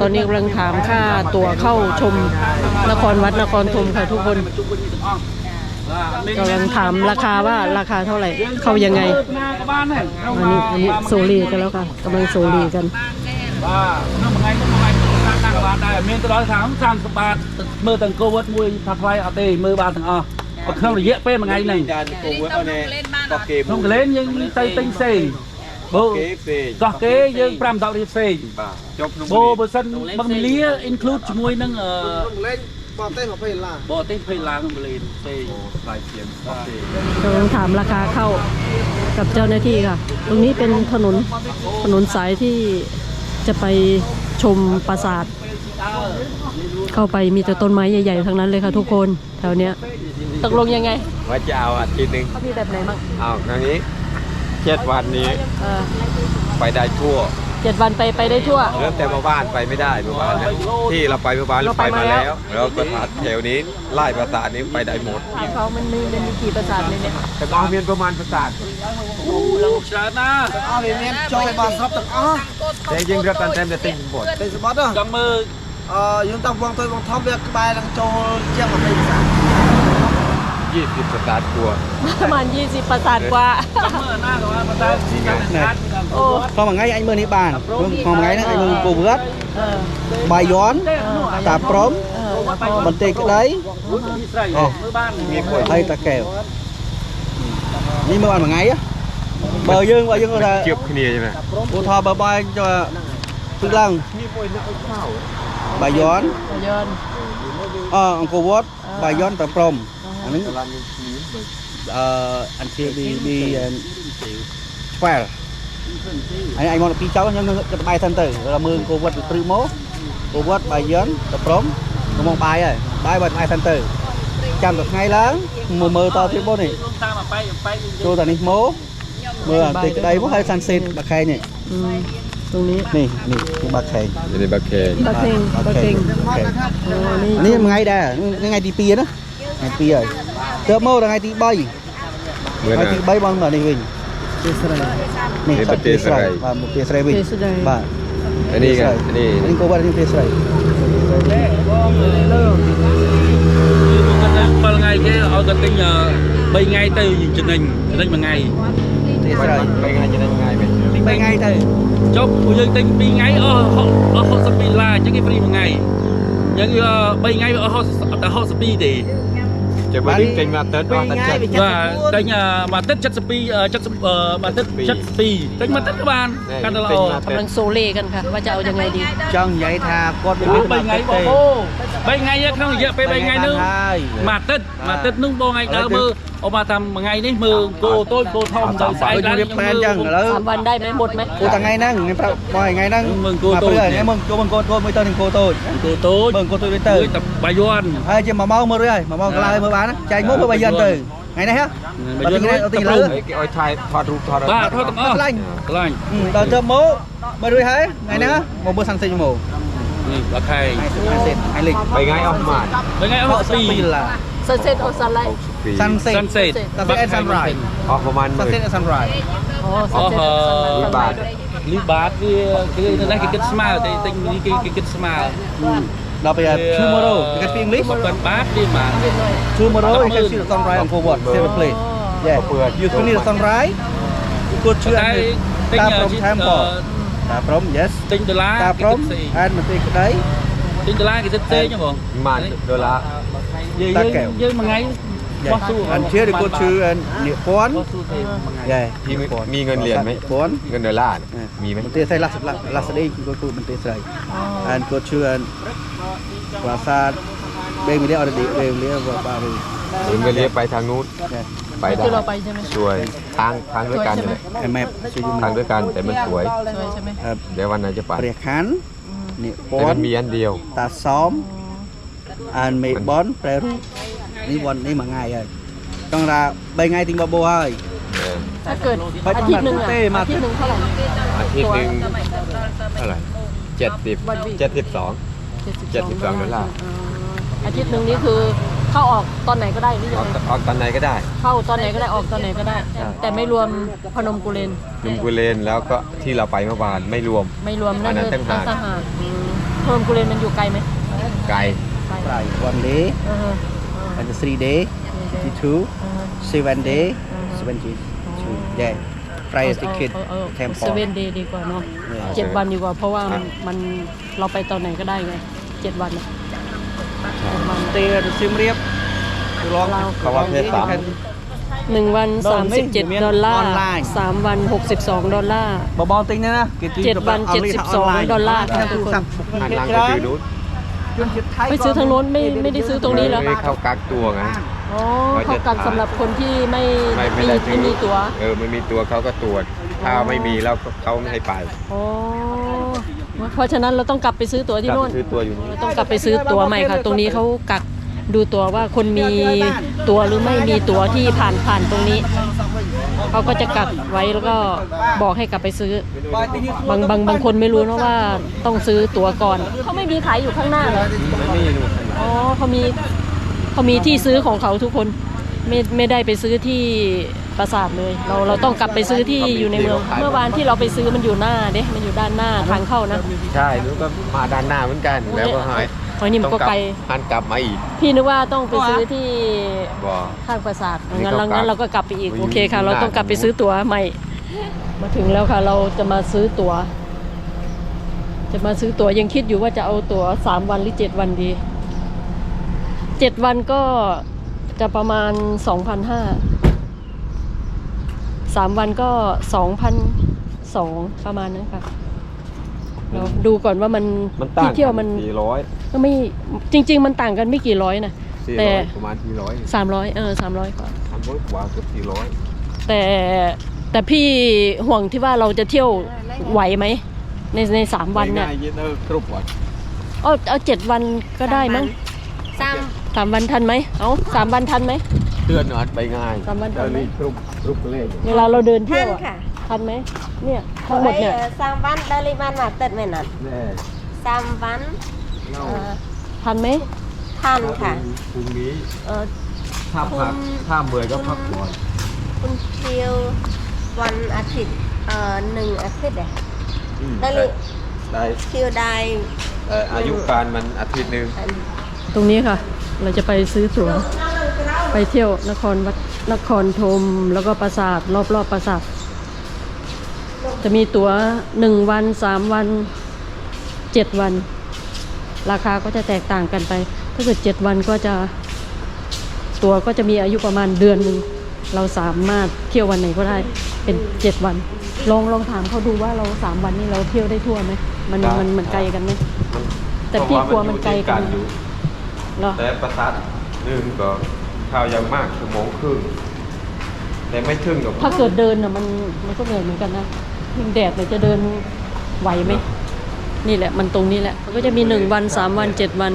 ตอนนี้กำลังถามค่าตั๋วเข้าชมนครวัดนครธมค่ะทุกคนกำลังถามราคาว่าราคาเท่าไหร่ เข้ายังไงอันนี้อันนี้โซลีกันแล้วค่ะกำลังโซลีกันมีตั้งตั้าทได้รสามสามสิบบาทมือตังโกวัดมวยทัดไฟเอาเตะมือบาทตังอะก็เข้าเยอะเป็นยังไงหนึ่งต้องเล่นยังไตติงเซ ង កោះគេយើង5ដុល្លារផ្សេង បាទចុះក្នុង បូបើសិនបឹងមលា include ជាមួយនឹងអឺ លេងបតេ20ឡា បរទេស20ឡានក្នុងកលែនផ្សេង ថ្លៃជាងអូខេ กำลังถามราคาเข้ากับเจ้าหน้าที่ค่ะ ตรงนี้เป็นถนนถนนสายที่จะไปชมปราสาท เข้าไปมีแต่ต้นไม้ใหญ่ๆทั้งนั้นเลยค่ะทุกคนแถวเนี้ยตกลงยังไง ว่าจะเอาอาทิตย์หนึง เขามีแบบไหนบ้าง เอาครั้งนี้ เจ็ดวันนี้เออไปได้ทั่วเจ็ดวันไปไปได้ทั่ว เริ่มแต่มาบ้านไปไม่ได้เมื่อวานนะที่เราไปเมื่อวานเราไปมาแล้วแล้วประสาทแถวนี้ไล่ประสาทนี้ไปได้หมดเขามันมีมันมีกี่ประสาทเลยเนี่ย Tengah Amin pemain pesat. Ulang sana. Tengah Amin coy basrap tengah. Saya jeng dia tan tem dia ting bot. Tên sebot dah. Cảm ơn. Ờ, chúng ta vong tôi vong thóc việc bài đang cho chiếc một mình sản. ยี่สิบสตาร์ทกลัวประมาณ20ประสาทกว่า Này, kho bằng ngay anh mơn hết bàn, kho bằng ngay anh mơn cổ vớt, bài gión, tà próm, bần tê cái đấy, Ờ, มีป่วย hay tà kèo. Nhưng mà bàn bằng ngay á, bờ dương, bờ dương gọi เกีย là บเนียใช่ไหม bộ thò bờ bay cho tức lăng, bài gión, ยอน ờ, cổ vớt, bài gión tà próm. តបាយ័នតាព្រំអាហ្នឹងអឺអានជាពីពីឆ្វែលអញអញមកពីចៅខ្ញុំនឹងទៅបាយសិនទៅដល់មើលអង្គរវត្តព្រឹកមកអង្គរវត្តបាយ័នតាព្រំទៅមកបាយហើយបាយបាយបាយសិនទៅចាំតែថ្ងៃឡើងមកមើលតទៀតបងនេះ លំតាមអបែកអបែកយើង ចូលតានេះមកមើលអាទីក្តីមកហើយសាន់សេតបាខែងនេះ อืมตรงนี้ នេះនេះគឺបាខែង อันนี้บักเค บะเค็งบะเค็งอ๋อนี่ នេះមួយថ្ងៃដែរនេះថ្ងៃទី2ណា ថ្ងៃ2ហើយទៅមកដល់ថ្ងៃទី3ថ្ងៃទី3បងមកនេះវិញទេស្រីនេះទេស្រីបាទមកទេស្រីវិញបាទនេះនេះនេះក៏បាទនេះទេស្រីបងលើ7ថ្ងៃគេឲ្យគាត់ទិញ3ថ្ងៃទៅចំណេញចំណេញមួយថ្ងៃទេស្រី3ថ្ងៃចំណេញមួយថ្ងៃវិញ3ថ្ងៃទៅចុះពួកយើងទិញ2ថ្ងៃអស់អស់62ដុល្លារអញ្ចឹងគេព្រីមួយថ្ងៃអញ្ចឹង3ថ្ងៃវាអស់តែ62ទេ จะไปดิ้งเก่งมาเติร์ดว่าตันเจ็ด បាទទិញមួយទឹក72 70មួយទឹក72ទិញមួយទឹកក៏បានកាន់តែល្អ กำลังโซเล่กันค่ะ ว่าจะเอายังไงดี ចង់និយាយថាគាត់ អូ3ថ្ងៃបងអូ3ថ្ងៃក្នុងរយៈពេល3ថ្ងៃនោះ ហើយ មួយទឹកមួយទឹកនោះបងឯងដើរមើល เอามาทำยังไงนี่มือโกต้นโกทอมเราใส่ร้านแมนจังแล้วทาวันได้ไหมหมดไหมกูตั้งไงนั่งนี่ปะปล่อยไงนั่งมึงโกต้นเนี่ยมึงโกมึงโกต้นไม่ต้องถึงโกต้นโกต้นมึงโกต้นไม่ต้องตับบายอนเฮ้ยจะมาเมาเมื่อเรื่อยมาเมากะไรเมื่อบ้านนะใจมุกเมื่อบายอนตื่นไงนะฮะเราตีเราตีเลยไอ้ทายทอดรูปทอดอะบ้าทอดตั้งล่างล่างเราจะโม้มาด้วยเฮ้ยไงนะฮะโม้เบอร์สังเซนโม้นี่ราคาไอ้เซไอ้ลิกไปไงออกมาไปไงออาสี่ Sunset or sunlight? Sunset. Sunset. Sunset and sunrise. Hoặc oh, man Sunset and sunrise. Oh, sunset oh, and sunrise. Lý bát với cái đây cái kết smile thì tên cái cái kết smile. Ừ. Đó bây giờ tomorrow, ờ, cái can speak English. Cần bát đi mà. Tomorrow cái can see sunrise and forward, ờ. same place. Yeah. You can see the sunrise. Good to and ta prom time for. Ta prom, yes. Tính đô la. Ta prom and mình tính cái đấy. Tính đô la cái rất tê nhá bộ. Mà đô la. ta kẻo nhưng mà ngay bó su ăn chia thì cô chứ ăn địa phón ใหญ่พี่มีมีเงินเหรียญไหมปอนเงินดอลลาร์นมีไหมมันเตะใส่ลักษณะลักษณะนี้ก็คือมันเตะใส่อันก็ชื่ออันภาษาเบงเม่ได้ออดีเบงเรียว่าบาลีเบงเรียกไปทางนู้นไปได้ช่วยทางทางด้วยกันเลยแมพทางด้วยกันแต่มันสวยเดี๋ยววันไหนจะไปเรียกขันเนี่ปอนมีอันเดียวตาซ้อม อันมีบอนแปรรูปนี่วันนี้มาง่ายเลยจังราใบง่ายติงบาโบเฮ้ยถ้าเกิดอาทิตย์หนึ่งเต้มาอาทิตย์หนึ่งเท่าไหร่อาทิตย์หนึ่งเท่าไหร่เจ็ดสิบเจ็ดสิบสองเจ็ดสิบสองดอลลาร์อาทิตย์หนึ่งนี่คือเข้าออกตอนไหนก็ได้หรือยังไงออกตอนไหนก็ได้ เข้าตอนไหนก็ได้ออกตอนไหนก็ได้ แต่ไม่รวมพนมกุเลนพนมกุเลนแล้วก็ที่เราไปเมื่อวานไม่รวม ไม่รวมนั่นคือต่างหากพนมกุเลนมันอยู่ไกลไหมไกล Right, one day เออ and the three day, 22, เออ seven day, Uh-huh. seventy two. Yeah. Price ticket เออเซ temple. เว่นเดย์ดีกว่าเนาะ Yeah. เจ็ดวันดีกว่าเพราะว่ามันมันเราไปตอนไหนก็ได้ไงเจ็ดวันน่ะเจ็ดวัน Stay at Siem Reap. ลองเราเขาว่าเพศสามหนึ่งวันโดนไม่37 ดอลลาร์ออนไลน์สามวัน 62 ดอลลาร์บอลติงนะนะเจ็ดวัน 72 ดอลลาร์ครับทุกคน ไม่ซื้อทางโน้นไม่ไม่ได้ซื้อตรงนี้เหรอไม่เข้ากักตัวไงอ๋อเขากักสำหรับคนที่ไม่ไม่ไม่ไม่ได้ไม่มีตั๋วเออไม่มีตัวเขาก็ตรวจถ้าไม่มีแล้วเขาไม่ให้ไปอ๋อเพราะฉะนั้นเราต้องกลับไปซื้อตั๋วที่โน่นซื้อตัวอยู่นี่เราต้องกลับไปซื้อตั๋วใหม่ค่ะ ตรงนี้เขากักดูตั๋วว่าคนมีตั๋วหรือไม่มีตั๋วที่ผ่านผ่านตรงนี้ เขาก็จะกักไว้แล้วก็บอกให้กลับไปซื้อ บางบางบางคนไม่รู้นะว่าต้องซื้อตั๋วก่อน เขาไม่มีขายอยู่ข้างหน้าเหรอไม่มีนู่นอ๋อเขามีเขามีที่ซื้อของเขาทุกคนไม่ไม่ได้ไปซื้อที่ปราสาทเลย เราเราต้องกลับไปซื้อที่อยู่ในเมือง เมื่อวานที่เราไปซื้อมันอยู่หน้าเด้มันอยู่ด้านหน้าทางเข้านะ ใช่นู้นก็มาด้านหน้าเหมือนกันแล้วก็หาย โอ้ยนี่มันก็ไกล หันกลับมาอีกพี่นึกว่าต้องไปซื้อที่บ่ ข้างปราสาทนี่งั้นเราก็กลับงั้นเราก็กลับไปอีกอุ๊ยโอเคค่ะอยู่เราหน้าต้องกลับไปซื้อตั๋วใหม่ มาถึงแล้วค่ะ เราจะมาซื้อตั๋ว จะมาซื้อตั๋วยังคิดอยู่ว่าจะเอาตั๋วสามวันหรือเจ็ดวันดีเจ็ดวันก็จะประมาณสองพันห้าสามวันก็สองพันสองประมาณนั้นค่ะเราดูก่อนว่ามันมันต่างที่เที่ยวมัน สี่ร้อย ก็ไม่จริง ๆ มันต่างกันไม่กี่ร้อยนะ สี่แต่ ร้อยประมาณสี่ร้อยสามร้อยเออสามร้อยกว่าทำร้อยกว่าเกือบสี่ร้อยแต่แต่พี่ห่วงที่ว่าเราจะเที่ยวไหวไหม ในในสามวันเนี่ยง่ายๆเย็นเออครบวันเอาเอาเจ็ดวันก็ได้มั้งสามสามวันทันไหมเอาสามวันทันไหม เดือนหนอดไปง่ายสามวันเดี๋ยวทำไหมนี้ครบครบเลขเวลาเราเดินเที่ท่ายวอะค่ะทันไหมเนี่ยทั้งหมดเนี่ยอ้สามวันได้ลิมันมาเติดไม่นานแน่สามวัน เราเอ่อทันไหมทันค่ะ พรุ่งนี้เออ ถ้าพักถ้าเมื่อยก็พักก่อนคุณเที่ยววันอาทิตย์เอ่อหนึ่งอาทิตย์เด้ อืมได้เลย ได้เที่ยวได้เอ่ออายุการมันอาทิตย์หนึ่งอันตรงนี้ค่ะ เราจะไปซื้อตั๋วไปเที่ยวนครวัดนครธมแล้วก็ปราสาทรอบรอบๆปราสาท จะมีตั๋วหนึ่งวันสามวันเจ็ดวัน ราคาก็จะแตกต่างกันไป ถ้าเกิดเจ็ดวันก็จะตั๋วก็จะมีอายุประมาณเดือนหนึ่งเราสามารถเที่ยววันไหนก็ได้เป็นเจ็ดวัน ลองลองถามเขาดูว่าเราสามวันนี้เราเที่ยวได้ทั่วไหมมันมันมันไกลกันไหมมันแต่พี่กลัวมันไกลกันอยู่เหรอแต่ประทัดหนึ่งก็ข้าวยังมากชั่วโมงครึ่งแต่ไม่ถึงกับถ้าเกิดเดินน่ะมันมันก็เหนื่อยเหมือนกันนะยิ่งแดดเนี่ยจะเดินไหวไหม นี่แหละมันตรงนี้แหละก็จะมีหนึ่งวันสามวันเจ็ดวัน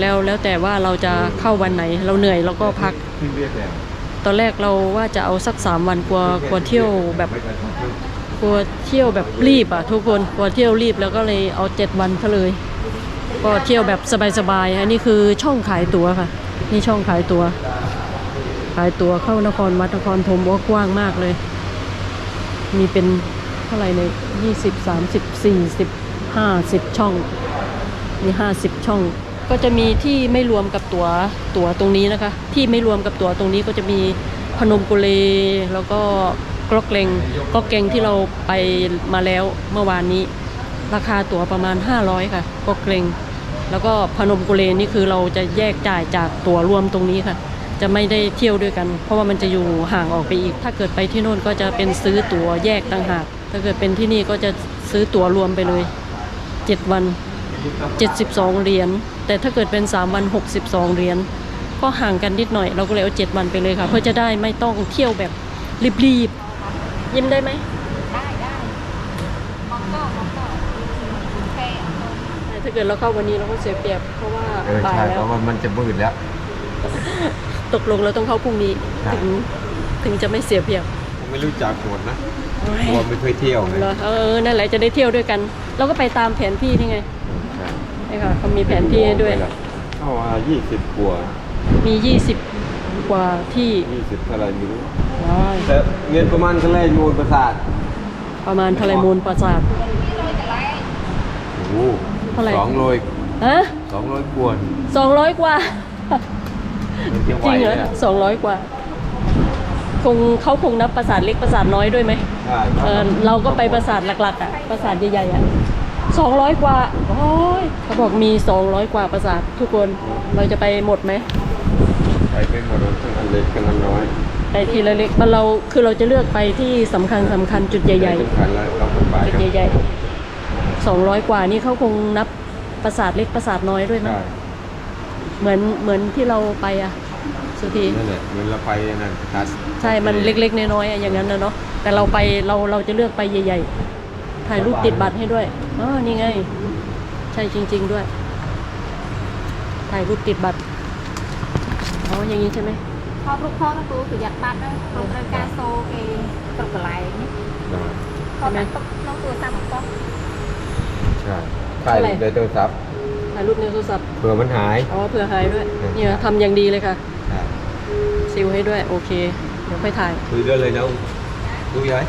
แล้วแล้วแต่ว่าเราจะเข้าวันไหน เราเหนื่อยเราก็พัก ตอนแรกเราว่าจะเอาสักสามวันกลัวกลัวเที่ยวแบบกลัวเที่ยวแบบรีบอะทุกคนกลัวเที่ยวรีบแล้วก็เลยเอาเจ็ดวันซะเลย ก็เที่ยวแบบสบายๆอันนี้คือช่องขายตั๋วค่ะ นี่ช่องขายตั๋วขายตั๋วเข้านครวัดนครธมว่ากว้างมากเลย มีเป็น เท่าไหร่เลยยี่สิบสามสิบสี่สิบห้าสิบช่องมีห้าสิบช่อง ก็จะมีที่ไม่รวมกับตัว๋วตั๋วตรงนี้นะคะ ที่ไม่รวมกับตั๋วตรงนี้ก็จะมีพนมกุเลแล้วก็กรอกเกงกรอกเกงที่เราไปมาแล้วเมื่อวานนี้ ราคาตั๋วประมาณ 500 ค่ะกรอกเกงแล้วก็พนมกุเลนี่คือเราจะแยกจ่ายจากตั๋วรวมตรงนี้ค่ะ จะไม่ได้เที่ยวด้วยกัน เพราะว่ามันจะอยู่ห่างออกไปอีก ถ้าเกิดไปที่โน่นก็จะเป็นซื้อตั๋วแยกต่างหาก ถ้าเกิดเป็นที่นี่ก็จะซื้อตั๋วรวมไปเลย 7 วัน 72 เหรียญ แต่ถ้าเกิดเป็น 3 วัน 62 เหรียญ ก็ห่างกันนิดหน่อย เราก็เลยเอา 7 วันไปเลยค่ะ เพื่อจะได้ไม่ต้องเที่ยวแบบรีบๆ ยิ้มได้ไหมได้ได้มองก็มองก็โอเคแต่ถ้าเกิดเราเข้าวันนี้เราก็เสียเปรียบเพราะว่าเออบ่ายใช่แล้เพว ราะว่ามันจะมืดแล้ว ตกลงเราต้องเข้าพรุ่งนี้ ใช่ ถึงถึงจะไม่เสียเปรียบ ผมไม่รู้จักหมดนะ กลัวไม่เคยเที่ยวไงเหรอเออนั่นแหละจะได้เที่ยวด้วยกัน เราก็ไปตามแผนที่นี่ไงใช่นี่ค่ะเขามีแผนที่ให้ด้วย เข้ามายี่สิบกว่ามี 20 กว่าที่ยี่สิบเท่าไหรไม่รู้ว้ายแต่เงินประมาณกันเลยอยู่บนประสาทประมาณทะเลมูลปราสาท โอ้โหท่าไหร่ สองโลยฮะสองโลยกวนสองร้อยกว่ามันเที่ยวจไหวริงเหรอเลยอะสองร้อยกว่า คงเขาคงนับประสาทเล็กประสาทน้อยด้วยไหมใช่เออเราก็ไปประสาทหลักๆอะประสาทใหญ่ๆอะสองร้อยกว่าโอ้ยเขาบอกมีสองร้อยกว่าประสาททุกคนเราจะไปหมดไหมไปเป็นหมดเลยทั้งอันเล็กกับอันน้อยไปทีละเล็กมันเราคือเราจะเลือกไปที่สำคัญสำคัญจุดใหญ่สำคัญแล้วเราก็ไปๆจุดกันใหญ่ๆสองร้อยกว่านี่เขาคงนับประสาทเล็กประสาทน้อยด้วยมั้ยใช่เหมือนเหมือนที่เราไปอะ สุธีนั่นแหละเหมือนเราไปนั่นทัสใช่มันเล็กๆน้อยๆอะอย่างนั้นนะเนาะแต่เราไปเราเราจะเลือกไปใหญ่ๆถ่ายรูปติดบัตรให้ด้วยอ๋อนี่ไง ใช่จริง ๆด้วย ถ่ายรูปติดบัตรอ๋ออย่างนี้ใช่ไหมพอรูปพ่อก็ตัวคือยัดบัตรนะตรงกลางกาโซเกตกกระไรนี่ได้พอแบบตกน้องตัวซ้ำก็ใช่ถ่ายในโทรศัพท์ถ่ายรูปในโทรศัพท์เผื่อมันหาย อ๋อ เผื่อหายด้วยอืมเนี่ยทำอย่างดีเลยค่ะใช่ ซิลให้ด้วย โอเค เดี๋ยวค่อยถ่ายคุยด้วยเลยนะดูยัย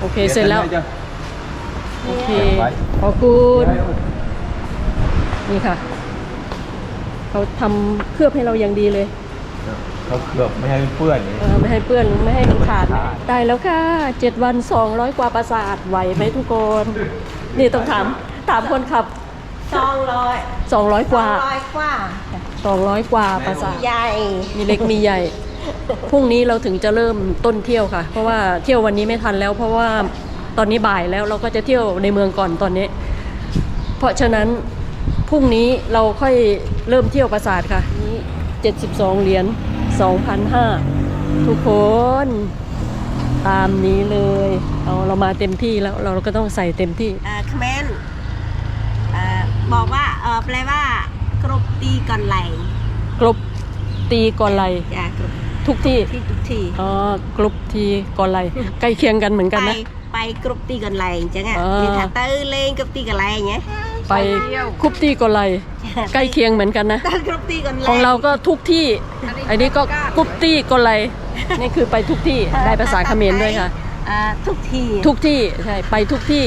โอเค เสร็จแล้ว โอเคเก็บไว้ขอบคุณ นี่ค่ะ เขาทำเคลือบให้เราอย่างดีเลย เขาเคลือบไม่ให้มันเปื้อนอย่างเอนี้อไม่ให้เปื้อนไม่ให้มันขาด ได้แล้วค่ะเจ็ดวันสองร้อยกว่าประสาทไหวไหมทุกคน นี่ต้องถาม ถามคนขับสองร้อยสองร้อยกว่าร้อยกว่า สองร้อยกว่าประสาทใหญ่มีเล็กมีใหญ่พรุ่งนี้เราถึงจะเริ่มต้นเที่ยวค่ะ เพราะว่าเที่ยววันนี้ไม่ทันแล้ว เพราะว่าตอนนี้บ่ายแล้วเราก็จะเที่ยวในเมืองก่อนตอนนี้ เพราะฉะนั้นพรุ่งนี้เราค่อยเริ่มเที่ยวปราสาทค่ะนี้72 เหรียญ2,500ทุกคน ตามนี้เลยเอาเรามาเต็มที่แล้วเราก็ต้องใส่เต็มที่อ่าคอมเมนต์อ่าบอกว่าเออแปลว่าก รบตีก่อนไหลกลบตีก่อนไหลจ้ะกรบทุกที่ที่ทุกทีอ๋อกลบทีก่อนไหลใกล้เคียงกันเหมือนกันไปนะ ไปกรบตีก่อนไหลจังอะเออ นี่ถ้าเตอเลงกรบตีก่อนไหลอย่างเงี้ยไปคุบตีก่อนไหลใกล้เคียงเหมือนกันนะ เตอกรบตีก่อนไหลของเราก็ทุกที่ อันนี้ก็กุบตี้ก่อนไหลนี่คือไปทุกที่ได้ภาษาเขมรด้วยค่ะ อ่าทุกทีทุกที่ใช่ไปทุกที่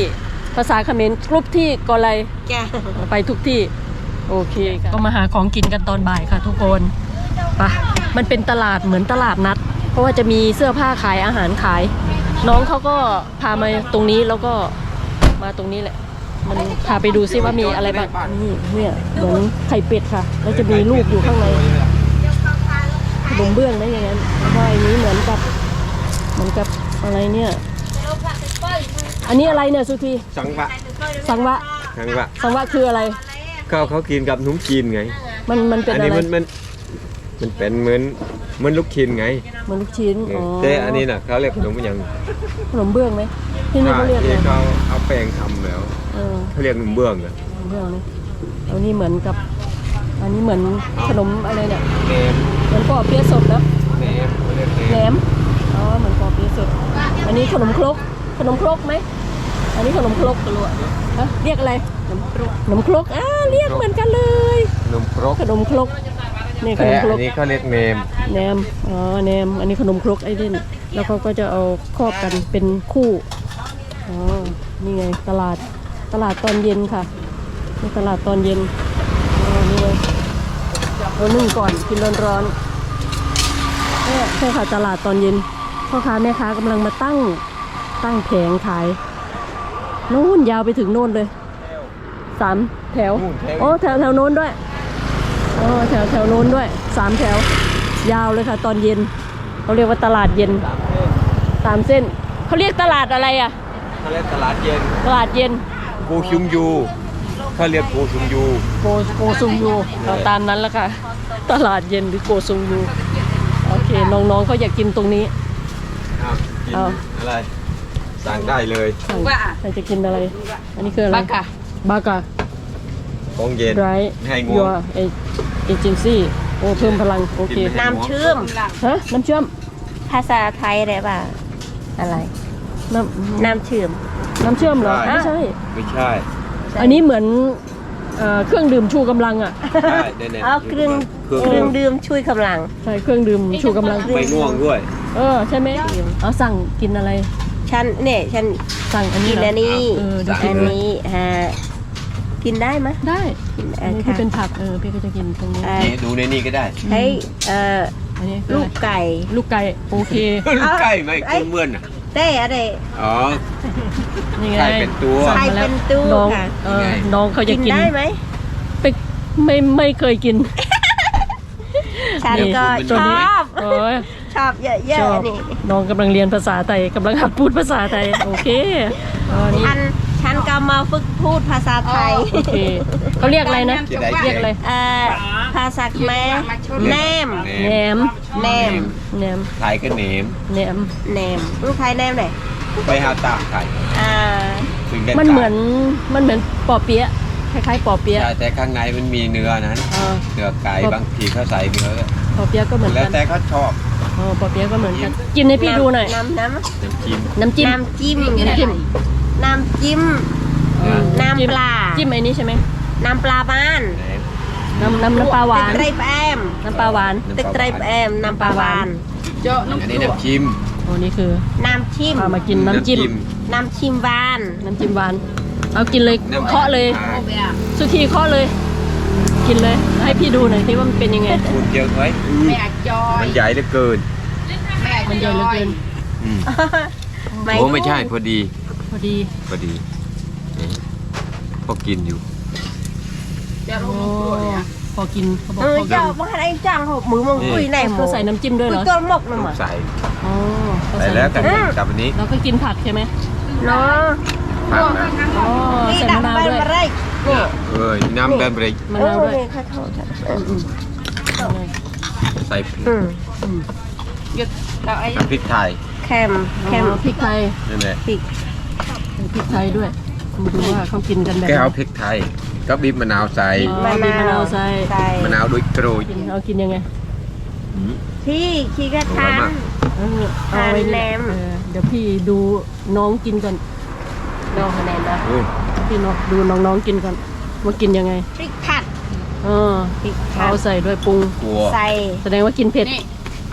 ภาษาเขมรกรุ๊ปที่ก็อะไรจ้ะไปทุกที่ โอเคก็มาหาของกินกันตอนบ่ายค่ะทุกคนไปะมันเป็นตลาดเหมือนตลาดนัด เพราะว่าจะมีเสื้อผ้าขายอาหารขาย น้องเขาก็พามาตรงนี้แล้วก็มาตรงนี้แหละ มันพาไปดูซิว่ามีอะไรบ้างนี่เนี่ยเหมือนไข่เป็ดค่ะ แล้วจะมีลูกอยู่ข้างในขนมเบื้องนะอย่างนั้นแล้วก็อันนี้เหมือนกับเหมือนกับอะไรเนี่ย อันนี้อะไรเนี่ยสุธีสังวะสังวะสังวะสังวะคืออะไรเขาเขากินกับนุ่มจีนไง มันมันเป็นอันอะนี้ไรมันมันมันเป็นเหมือนเหมือนลูกชิ้นไงเหมือนลูกชิ้นอ๋อแต่อันนี้น่ะเขาเรียกขนมอย่างขนมเบื้องไหมที่นี่เขาเรียกอะไรที่เขาเอาแป้งทำแล้วเออเขาเรียกขนมเบื้องอะขนมเบื้องนี่อันนี้เหมือนกับ อันนี้เหมือนขนมอะไรเนี่ยแหนมเหมือนปอเปี๊ยะสดนะแหนมเขาเรียกแหนแหนมมอ๋อเหมือนปอเปี๊ยะสด อันนี้ขนมครกขนมครกไหมอันนี้ขนมครกกลัวฮะเรียกอะไร ขนมครกขนมครกอ่าเรียกเหมือนกันเลยขนมครกขนมครกนี่ขแต่นมครอักนนี้เขาเรียกแหนมแหนมอ๋อแหนมอันนี้ขนมครกไอ้เด่นแล้วเขาก็จะเอาครอบกันเป็นคู่อ๋อนี่ไงตลาดตลาดตอนเย็นค่ะนี่ตลาดตอนเย็นอ๋อนี่ไงเรานึ่งก่อนกินร้อนๆเนี่ยใช่ค่ะตลาดตอนเย็นพ่อค้าแม่ค้ากำลังมาตั้งตั้งแผงขายนู่นยาวไปถึงโน่นเลย สามแถวนู่นแถว โอ้แถวแถวโน้นด้วยโอ้แถวแถวโน้นด้วยสามแถว ยาวเลยค่ะ ตอนเย็นเขาเรียกว่าตลาดเย็นสามเส้นเขาเรียกตลาดอะไรอะเขาเรียกตลาดเย็นตลาดเย็นโกชุมยูเขาเรียกโกชุมยูโกโกซุงยูเอาตามนั้นแล้วค่ะ ตลาดเย็นหรือโกซุงยูโอเคน้องๆเขาอยากกินตรงนี้อ้าวกินเอาอะไรสั่งได้เลยสั่งใครจะกินอะไร อันนี้คืออะไรบากาบากาของเย็นไรให้ง่วงยัวเอเอเจนซี่โอ้เพิ่มพลัง โอเคกินไม่ให้น้ำเชื่อม ฮะ น้ำเชื่อม ภาษาไทยเรียกว่าอะไร น้ำน้ำเชื่อม น้ำเชื่อมเหรอ ใช่ ไม่ใช่ ไม่ใช่อันนี้เหมือนเอ่อเครื่องดื่มชูกำลังอะ ใช่แน่ๆเอาเครื่องเครื่องเครื่องดื่มดื่มช่วยกำลัง ใช่ เครื่องดื่มชูกำลัง ไม่ง่วงด้วย เออ ใช่ไหมเอาสั่งกินอะไร ฉันเนี่ยฉันสั่งอันนี้กินเหรออันนี้เออเดี๋ยวกิอันนนี้ฮะ กินได้ไหมได้กินอัเอนอนี้คือค่ะเป็นผักเออพี่ก็จะกินตรงนี้เอ่อนี่ดูในนี่ก็ได้ ใช้เอ่ออันนี้คือลูอะกไรไก่ ลูกไก่โอเค ลูกไก่ไหมเอ้ยคุณเมื่อนอะเต้อะไร อ๋อ นี่ไงไก่เป็นตัว สั่งมาแล้วไก่เป็นตัว น้องค่ะเออนี่ไงน้องเขาจะกินกินได้ไหมไปไม่ไม่เคยกิน ฉันก็นี่ชอบ โอ้ยชอบเยชอะอบๆนี่น้องกำลังเรียนภาษาไทยกำลังหัดพูดภาษาไทย โอเคเออนี่ ฉันฉันก็มาฝึกพูดภาษาไทย โอเคเขาเรียกอะไรนะจะได้เรียกอะไรเอ่อภาษาแม่แนมแหนมแนมแหนมไทยก็เหนมแหนมแนมลูกไทยแนมไหนไปหาตากไข่อ่าซึ่งได้มันตากเหมือนมันเหมือนปอเปี๊ยะคล้ายๆปอเปี๊ยะใช่แต่ข้างในมันมีเนื้อนั้นเออเนื้อไก่บางทีเขาใส่เนื้อปอเปี๊ยะก็เหมือนแล้วกันแต่เขาชอบอ๋อปอเปี๊ยะก็เหมือนกันกินให้พี่ดูหน่อยน้ำน้ำน้ำจิ้มน้ำจิ้มน้ำจิ้มน้ำจิ้มน้ำจิ้มน้ำปลาจิ้มไอ้นี้ใช่ไหมน้ำปลาบ้านแหนมน้ำน้ำน้ำปลาหวานตึกไตรแปมน้ำปลาหวานตึกไตรแปมน้ำปลาหวานอันนี้น้ำจิ้มโอ้นี่คือน้ำชิมพามากินน้ำจิ้มน้ำชิมหวานน้ำจิ้มหวานเอากินเลยน้ำเคาะเลยอ่าสุธีเคาะเลย กินเลย ให้พี่ดูหน่อยที่ว่ามันเป็นยังไงพูดเยอะไว้มันใหญ่เหลือเกินมันใหญ่เหลือเกินอืมโอ้ไม่ใช่พอดี พอดี พอดีนี่พอกินอยู่โอ้พอกินเขาบอกเออพอกินเจ้าบ้านไอ้จ้างหกมือมงคุยไหนหมูเขาใส่น้ำจิ้มด้วยคุเหยรอตัวหมกนั่นต้อมางใส่อ๋อเขาใส่ใส่แล้วกันกับอันนี้ เราก็กินผักใช่ไหมเนาะผักนะอ๋อนี่ใส่ดัมะบนาวไปด้วยมาไรนี่เอ้ยน้ำแบมเบรกมะนาวด้วยเออนี่ขอโทษเออใส่พริกอืมน้ำพริกไทยเค็มเค็มอ๋อพริกไทยนั่นแหละพริกใส่พริกไทยด้วยมาดูว่าเขากินกันแบบแกไหนเอาพริกไทย ก็บีบมะนาวใส่อ๋อบีบมะนาวใส่ใส่มะนาวด้วยกรูดกินเอากินยังไงพี่ขี้กระทาน เออเอาไว้ทานแหนนี่มเออเดี๋ยวพี่ดูน้องกินก่อน น้องคะแนนนะโอ้พี่น้องดูน้องๆกินก่อนว่ากินยังไงพริกผัดเออพริกผัเอาดใส่ด้วยปรุง กลัวใส่แสดงว่ากินเผ็ด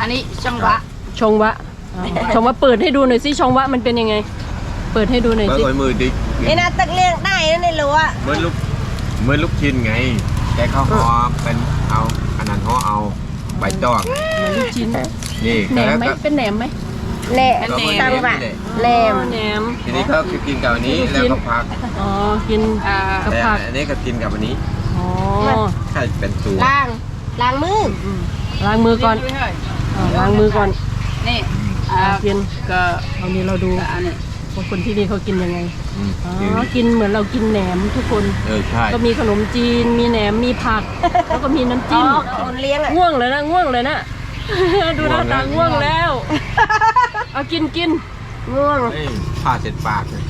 อันนี้จังหวะชงวะอ่าชงวะเปิดให้ดูหน่อยสิชงวะมันเป็นยังไง เปิดให้ดูหน่อยเมื่อสิคนมือดินี่นะตักเลี้ยงได้นะในรั้วเมื่อลูกเมื่อลูกชิ้นไงแกเขาห่อเป็นเอาอันนั้นห่อเอาใบตองเหมือนลูกชิ้นนี่แหนมแล้วไหมก็เป็นแหนมไหม แหนมก็เหมือนตังหวะแหนมแหนมอ๋อแหนมทีนี้ก็คือกินกับอันนี้แล้วก็ผักอ๋อกินอ่ากับแต่ผักอันนี้ก็กินกับอันนี้อ๋อใช่เป็นตัวล้างล้างมืออืมล้างมือก่อนอ่าล้างมือก่อนนี่อ่ากินก็เอานี้เราดูอันนี้ว่าคนที่นี่เขากินยังไงอืมอ๋คืออกินเหมือนเรากินแหนมทุกคน เออใช่ก็มีขนมจีน มีแหนม มีผัก แล้วก็มีน้ำอ๋อจิ้ม คนเลี้ยงอะง่วงเลยนะง่วงเลยนะ ดูหน้าตาง่วงแล้ว เอากินกินง่วงเอ้ยผ้าเช็ดปากเนี่ย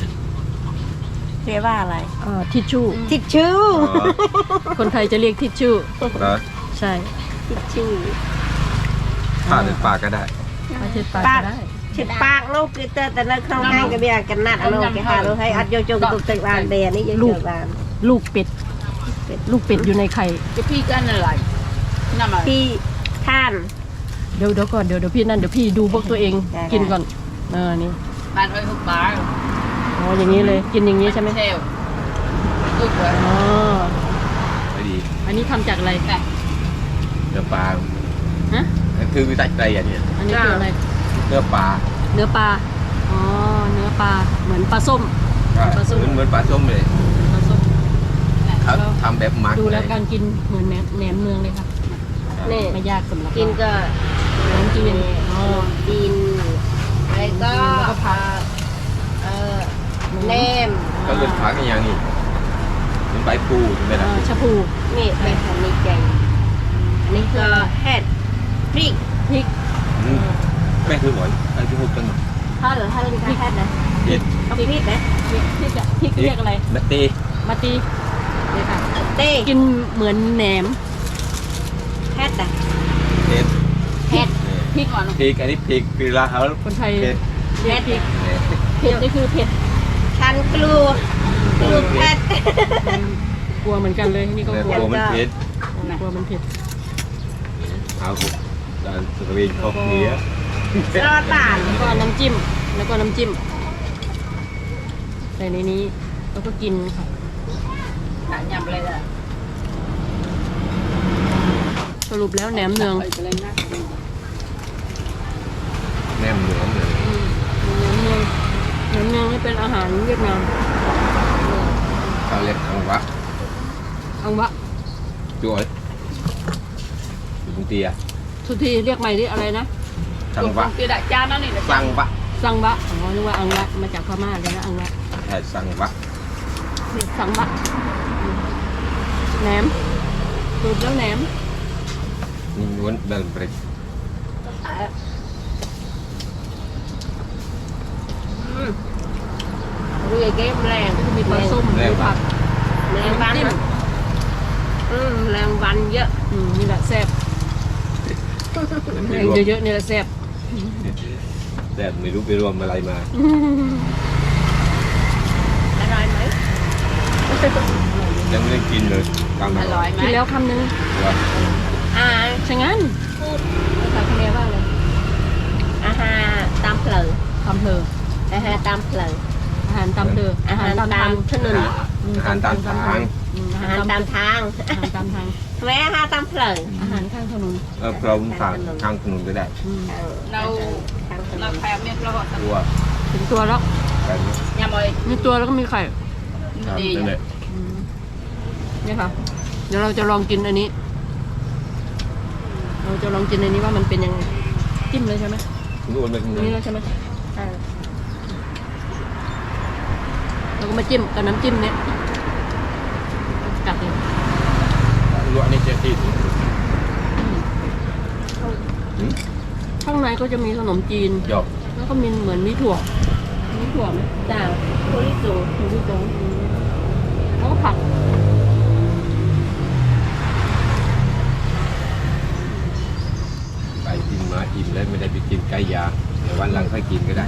เรียกว่าอะไรอ่าทิชชู่ ทิชชู่อ๋อคนไทยจะเรียกทิชชู่ เหรอใช่ทิชชู่ผ้าเช็ดปากก็ได้ประเทศปากปากก็ได้ ชิดปากลูกคือเตอแต่ในข้างในก็มีกันนัดอันนู้นก็หาลูกให้อัดโยโจกตุกตึกบานเบียนี่ยังเจอบานลูกเป็ด ลูกเป็ดอยู่ในไข่ จะพี่กันอะไรน้ำอะไร พี่ท่าน เดี๋ยวเดี๋ยวก่อนเดี๋ยวเดี๋ยวพี่นั่นเดี๋ยวพี่ดูพวกตัวเองได้กินก่อนเออนี่บ้านเอ้ยหุบบ้านอ๋ออย่างนี้เลยกินอย่างนี้ใช่ไหมเทลตุ๊กเลยอ๋อไม่ดีอันนี้ทำจากอะไรเนื้อปลาฮะคือวิตัดใจอันเนี้ยอันนี้คืออะไรเนื้อปลาเนื้อปลาอ๋อเนื้อปลาเหมือนปลาส้มปลาส้ม เหมือนเหมือนปลาส้มเลยปลาส้มเขาทำแบบหมักดูเลแล้วยการกินเหมือนแหนมแหนมเนืองเลยค่ะ นี่ไม่ยากสำหรับกินเราก็แหนมจีนอ๋อกินแล้วก็แล้วก็ผักเอ่อแหนมก็เป็นผักอย่างนี้เหมือนใบปูใช่ไหมล่ะเอ่อชะพูนี่เป็นอันนี้แกงอันนี้ก็เห็ดพริกพริกอืมแม่คือหวานไอ้ที่หุบกันหน่อยถ้าเหรือถ้าเรามีแค่นะเห็ดเอาพริกนะพริกพริกอะพริกเรียกอะไรมะตีมาตีเลยค่ะเต้กินเหมือนแหนม เห็ดนะเห็ดเห็ดพริกก่อนพริกอันนี้พริกคือลาเขาคนไทยเห็ดเรียกพริกเนี่ยเผ็ดนี่คือเผ็ดฉันกลัวกลัวเห็ดกลัวเหมือนกันเลยนี่ก็แต่กลัวตัวมันเผ็ดกลัวมันเผ็ดเอาหุบดันสวีทครบเนี้ยรอดป่านแล้วก็น้ำจิ้มแล้วก็น้ำจิ้มใส่ในนี้แล้วก็กินค่ะสรุ ปแล้วแหนมเนืองแนมเหนือเลยแหนมเนืองแหนมเนืองนี่เป็นอาหารเวียดนามเขาเรียกอังวะอังวะจุ้ยลุงเตียทุกทีเรียกใหม่ที่อะไรนะสังวะ Tidak jana nih, สังวะสังวะอ๋อนึกว่าอังวะมาจากพม่าเลยนะอังวะใช่สังวะนี่สังวะแหนมสรุปแล้วแหนม Niet gewoon belbrecht. Mm. เรือแก้มแรงมีปลาส้มแรงผักแรงวันอืมแรงวันเยอะอืมนี่แหละแซ่บแรงเยอะๆนี่แหละแซ่บแต่ไม่รู้ไปรวมอะไรมาอร่อยไหมยังไม่ได้กินเลยกลามอร่อยไหมกินแล้วคำนึง ว่า À ใช่งั้นภาษาคะแนนว่าอะไร À ha tam phở คำเพอ À ha tam phở อาหารตามเพอ À ha tam thân อาหารตามทางอืมอา À หาร ha ตาม tam thang อาหารตามทาง Mẹ ha tam phở อาหารข้างถนนเออเราสั่งทางถนนก็ได้อืม Nâu, Thang thân nâu khèo miệng lo hot. ตัวถึงตัวแล้ว แบบ Nhà mời มีตัวแล้วก็มีไข่นี้นั่นแหละอืมนี่ค่ะ เดี๋ยวเราจะลองกินอันนี้ เราจะลองกินอันนี้ว่ามันเป็นยังไงจิ้มเลยใช่ไหมนู่นไปข้างอันนี้ในแล้วใช่ไหมอ่าเราก็มาจิ้มกับน้ำจิ้มเนี้ยกัดเลยรู้อันนี้เจ๊ที่ข้างในก็จะมีขนมจีนหยอกแล้วก็มีเหมือนมีถั่ว มีถั่วไหม Chào Cô đi xuống ถั่วที่ตรงแล้วก็ผัก ไปกิน มาอิ่มแล้วไม่ได้ไปกินไก่ยาเดี๋ยววันหลังค่อยกินก็ได้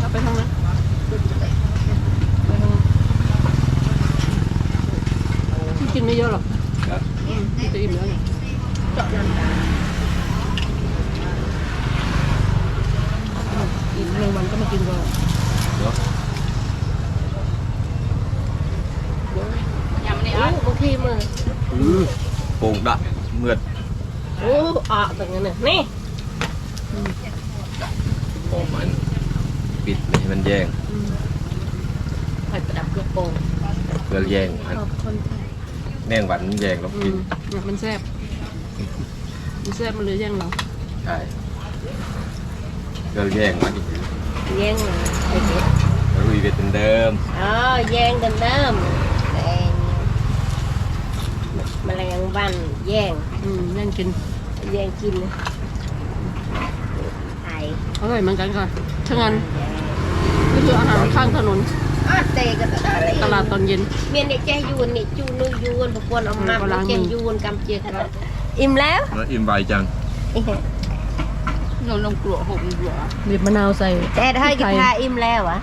เอาไปทางนั้นไปทางนั้นที่กินไม่เยอะหรอกครับ อืมจะอิ่มแล้วเนี่ยเจาะน้ำตาลอีกหนึ่งวันก็มากินก่อนเนาะ Nhà mình đi Ủa, ăn. có khi mà อือโป่งดะเมือด Ủa, ọ từng cái này Nè โป่งมันปิดไม่ให้มันแย่ง Phải đập cái cổ เพื่อแย่งมัน Hợp con แน่งหวันมันแย่งเราอืกิมนเนี่ยมันแซ่บมันแซ่บมันเลยแย่งเราใช่เพื่อแย่งมันอีก Giang là Phải chết ลุยไปเป็นเดิม Ờ, Giang đừng đơm Đây Mà làng văn Giang อืมแย่งกิน Giang chín Thầy อร่อยเหมือนกันค่ะถ้างั้นนี่คืออาหารข้างถนน À, tê cái đó đấy ตลาดตอนเย็น miền này che yuan này chu nuôi yuan một con ông Ừ, nam có nó láng che mình. yuan cam chia thật là im léo แล้วอิ่มไวจัง Nâu nông cửa hộp cửa. บีบมะนาวใส่แต่ให้พริกิไทนทาอิ่มแล้วอะ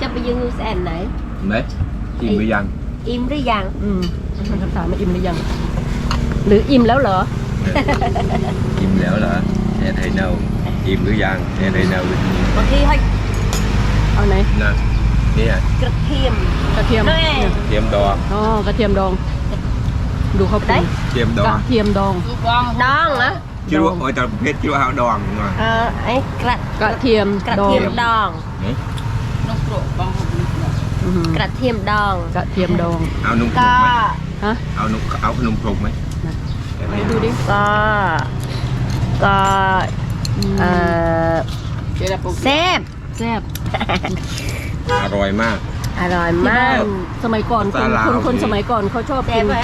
จะไปยืนแสนไหนเห็นไหมอิ่มหรือยัง อิ่มหรือยัง อืมคำถามมาอิ่มหรือยัง หรืออิ่มแล้วเหรอ อิ่มแล้วเหรอแอนไฮเนา อิ่มหรือยังแอนไฮเนาบางทีให้เอาไหนนะเนี่ยกระเทียมกระเทียมแน่เนี่ยเทียมดองอ๋อกระเทียมดอง ดูเขาปรุ đấy งเทียมดกอระงเทียมดอง Chú con. ดองเหรอชื่อว่าโอ้ยแต่ประเภทชื่อว่าเอาดองมาเออไอ้กระกระเทียมกระดองเทียมดอง Nông cửa con hộp cửa. อื้อหือกระเทียมดอง กระเทียมดองเอานมกรุก็บไหมฮะเอานมเอาขนมกรุบไหมไหนดูดิก็ก็ อืมเอ่อ Đây là bột แซ่บแซ่บอร่อยมาก อร่อยที่มาบ้ากนสมัยก่อนคนตาลาวคนคนนี่สมัยก่อนเขาชอบแซ่กิบนไหม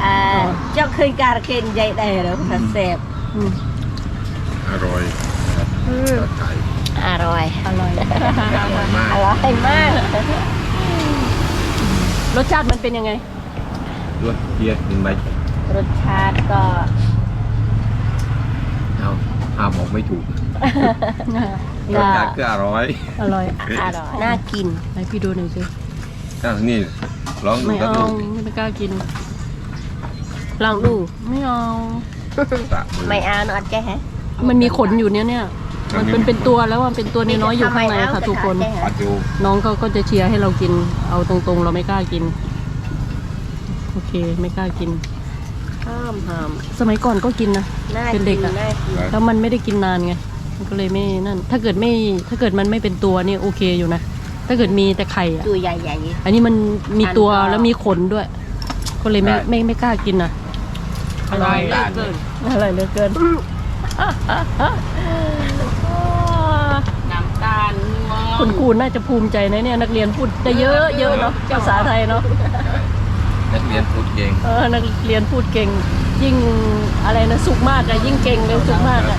เอ่อเจ้าเคยการเกณฑ์ใหญ่ได้หรือภาษาแซ่บอืมอร่อยอืมไก่อร่อย อร่อย อร่อยมาก อร่อยมาก รสชาติมันเป็นยังไง ด้วยเทียดกินไหมรสชาติก็ เอาห้ามบอกไม่ถูกรก็สชาติก็อร่อยอร่อยอร่อยน่ากินไหนพี่ดูหน่อยสิอ้าวนี่ลองดูไม่สักเอาลูกไม่กล้ากินลองดูไม่เอาสะมือ ไม่เอาเนอะแกฮะมันมีขนอยู่เนี่ยเนี่ยมันเป็นเป็นตัวแล้วมันเป็นตัวน้อยๆอยู่ข้างในค่ะทุกคน ปัดดูน้องเขาก็จะเชียร์ให้เรากิน เอาตรงๆ เราไม่กล้ากินอโอเค ไม่กล้ากิน ห้ามห้ามสมัยก่อนก็กินนะน่าเป็นเด็กอะน่ากินแล้วมันไม่ได้กินนานไงมันก็เลยไม่นั่น ถ้าเกิดไม่ถ้าเกิดมันไม่เป็นตัวนี่โอเคอยู่นะถ้าเกิดมีแต่ไข่อะตัวใหญ่อันนี้มันมีตัวอันก็ แล้วมีขนด้วย ก็เลยไม่ไม่ไม่กล้ากินนะอร่อยเกิน อร่อยเหลือเกินน้ำตาลงวคุณครูน่าจะภูมิใจนะเนี่ยนักเรียนพูดได้เยอะเยอะเนาะภาษาไทยเนาะ นักเรียนพูดเก่งเออนักเรียนพูดเก่ง ยิ่งอะไรนะสุกมากอะยิ่งเก่งเร็วสุกมากอะ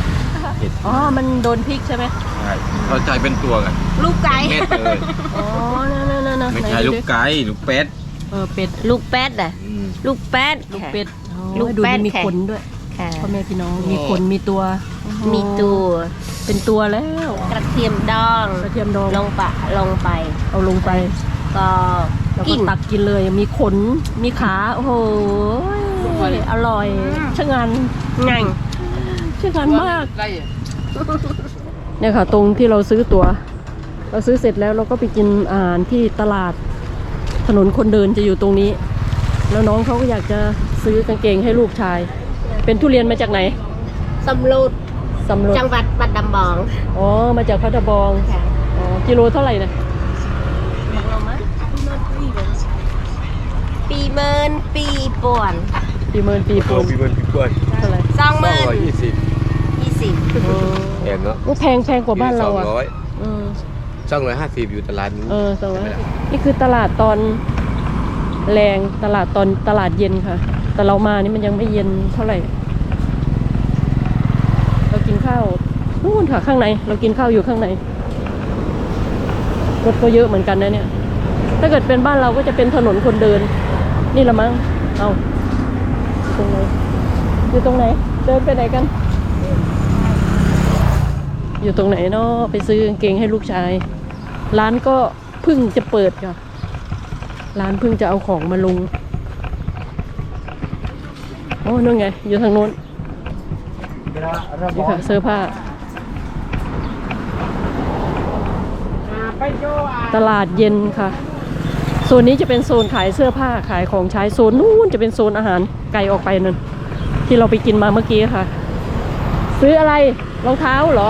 อ๋อ มันโดนพริกใช่ไหมใช่เข้าใจเป็นตัวกันๆลูกไก่เม็ดเลยอ๋อนั่นนั่นนั่นนั่นไม่ไหนใช่ดูลูดิกไก่ลูกเป็ดเออเป็ดลูกแป๊ดอะอืมลูกแป๊ดลูกค่ะเป็ดอ๋อลูกดูแป้ดินมีค่ะขนด้วยค่ะพ่อแม่พี่น้องมีขนมีตัว มีตัวเป็นตัวแล้ว กระเทียมดองกระเทียมดองลงปะลงไป เอาลงไปก็ แล้วกิก็นตักกินเลยมีขนมีขา โอ้โหอร่อยช่างงานงั่งช่างงานมากเนี่ยค่ะ ตรงที่เราซื้อตัว๋ว เราซื้อเสร็จแล้วเราก็ไปกินอาหารที่ตลาดถนนคนเดินจะอยู่ตรงนี้ แล้วน้องเขาก็อยากจะซื้อกางเกงให้ลูกชาย เป็นทุเรียนมาจากไหนสำรูดสำรวจจังหวัดปัตตาบองอ๋อมาจากพัทบองค่ะอ๋อกิโลเท่าไหร่นะ ปีเมินปีป่วนปีเมินปีปูนพี่เบิร์นพี่เบิร์นเท่าไหร่สองหมื่นยี่สิบยี่สิบอ๋อแพงเนาะโอ้แพงแพงกว่าบ้านเราสองอะร้อยเออสองร้อยห้าสิบอยู่ตลาดนี้เออสองร้อยนี่คือตลาดตอนแรงตลาดตอนตลาดเย็นค่ะ แต่เรามานี่มันยังไม่เย็นเท่าไหร่ เรากินข้าวนู่นค่ะข้างใน เรากินข้าวอยู่ข้างในรถก็เยอะเหมือนกันนะเนี่ย ถ้าเกิดเป็นบ้านเราก็จะเป็นถนนคนเดิน นี่ละมั้ง เอาตรงไหนอยู่ตรงไหน เดินไปไหนกัน อยู่ตรงไหนเนาะไปซื้อกางเกงให้ลูกชาย ร้านก็เพิ่งจะเปิดค่ะ ร้านเพิ่งจะเอาของมาลง โอ้นู่นไง อยู่ทางโน้นนี่ค่ะเสื้อผ้าตลาดเย็นค่ะ โซนนี้จะเป็นโซนขายเสื้อผ้าขายของใช้โซนนู้นจะเป็นโซนอาหารไกลออกไปนั่นที่เราไปกินมาเมื่อกี้ค่ะ ซื้ออะไรรองเท้าเหรอ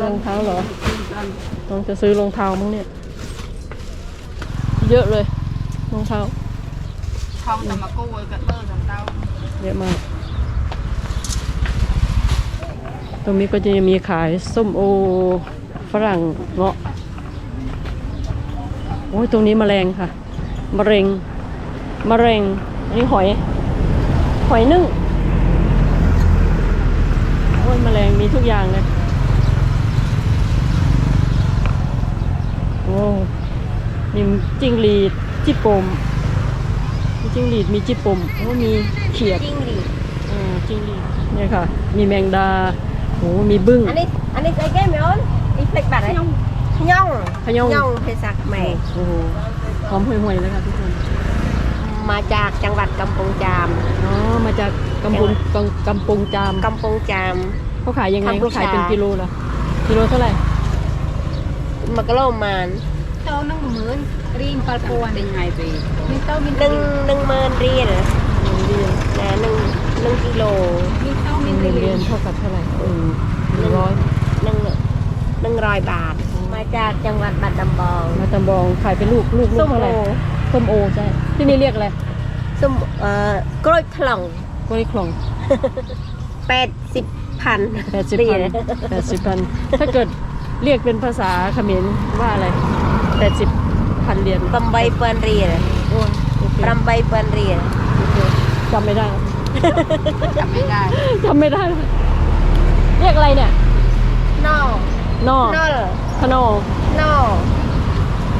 รองเท้าเหรอน้องจะซื้อรองเท้ามั้งเนี่ย เยอะเลยรองเท้า không tao mà cô ơi cận bơ làm tao เยอะมาก ต รงนี้ก็จะมีขายส้มโอฝรั่งเงาะ โอ้ยตรงนี้มแมลงค่ะมะเร็งมะเร็งอันนี้หอย หอยนึ่งโอ้ยแมลงมีทุกอย่างเลยโอ้มีจิ้งหรีดจิปมมีจิ้งหรีดมีจิปมโอ้มีเขียดจิ้งหรีดอ่าจิ้งหรีดเนี่ยค่ะ มีแมงดา โอ้มีบึ้ง อันนี้อันนี้ใส่แก้มไหมอ้นอีเฟกบัตรอะไรย่องขย่องย่องเพศักแม่โอ้โหหอมห่วยๆเลยค่ะทุกคนมาจากจังหวัดกำปงจามอ๋อมาจากกำปงกำกำปงจามกำปงจามเขาขายยังไงกัมพูเขาชาขายเป็นกิโลเหรอกิโลเท่าไหร่มากะโลมาน tao nó mướn riêng phải cô anh định ngày về nhưng tao ห mình นึ่งหนึ่งหมื่นเหรียญหนึ่งเรียนนะหนึ่ง หนึ่งกิโล nhưng tao หนึ่ง mình เรียน về เท่ากับเท่าไหร่เออหนึ่งร้อยหนึ่งหนึ่งร้อยบาท มาจากจังหวัดบัตรดำบองมาตำบองขายเป็นลูกลูกลูส้กมเท่าไหโอร่ส้มโอใช่ที่นี่เรียกอะไรส้มเอ่อกล้วยถล่องกล้วยคลองแปดสิบพันแปดสิบเหรีพัยนญแปดสิบพันถ้าเกิดเรียกเป็นภาษาเขมรว่าอะไรแปดสิบพันเหรียญปรำใบเปินเหรียญโอ้ยโอเคปรำใบเปินเหรียญโอเค จำไม่ได้ chậm mới ra จำไม่ได้ เรียกอะไรเนี่ย นอนอนอลขนอนอ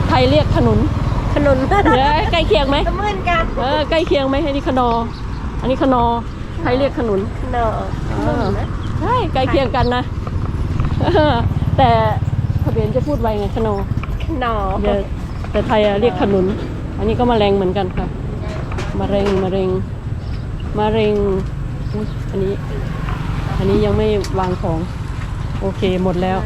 ไทยเรียกขนุน ขนุนเดี๋ยวใกล้เคียงไหมเหมือนกัน เออใกล้เคียงไหมอันนี้ขนอ อันนี้ขนอไทยเรียกขนุนนอขนุนนะใช่ใกล้เคียงกันนะแต่เขมรจะพูดไวไงขนอนอเดี๋ยวแต่ไทยอะเรียกขนุน อันนี้ก็มะเร็งเหมือนกันค่ะมะเร็งมะเร็ง มะเร็งอันนี้ อันนี้ยังไม่วางของ โอเคหมดแล้ว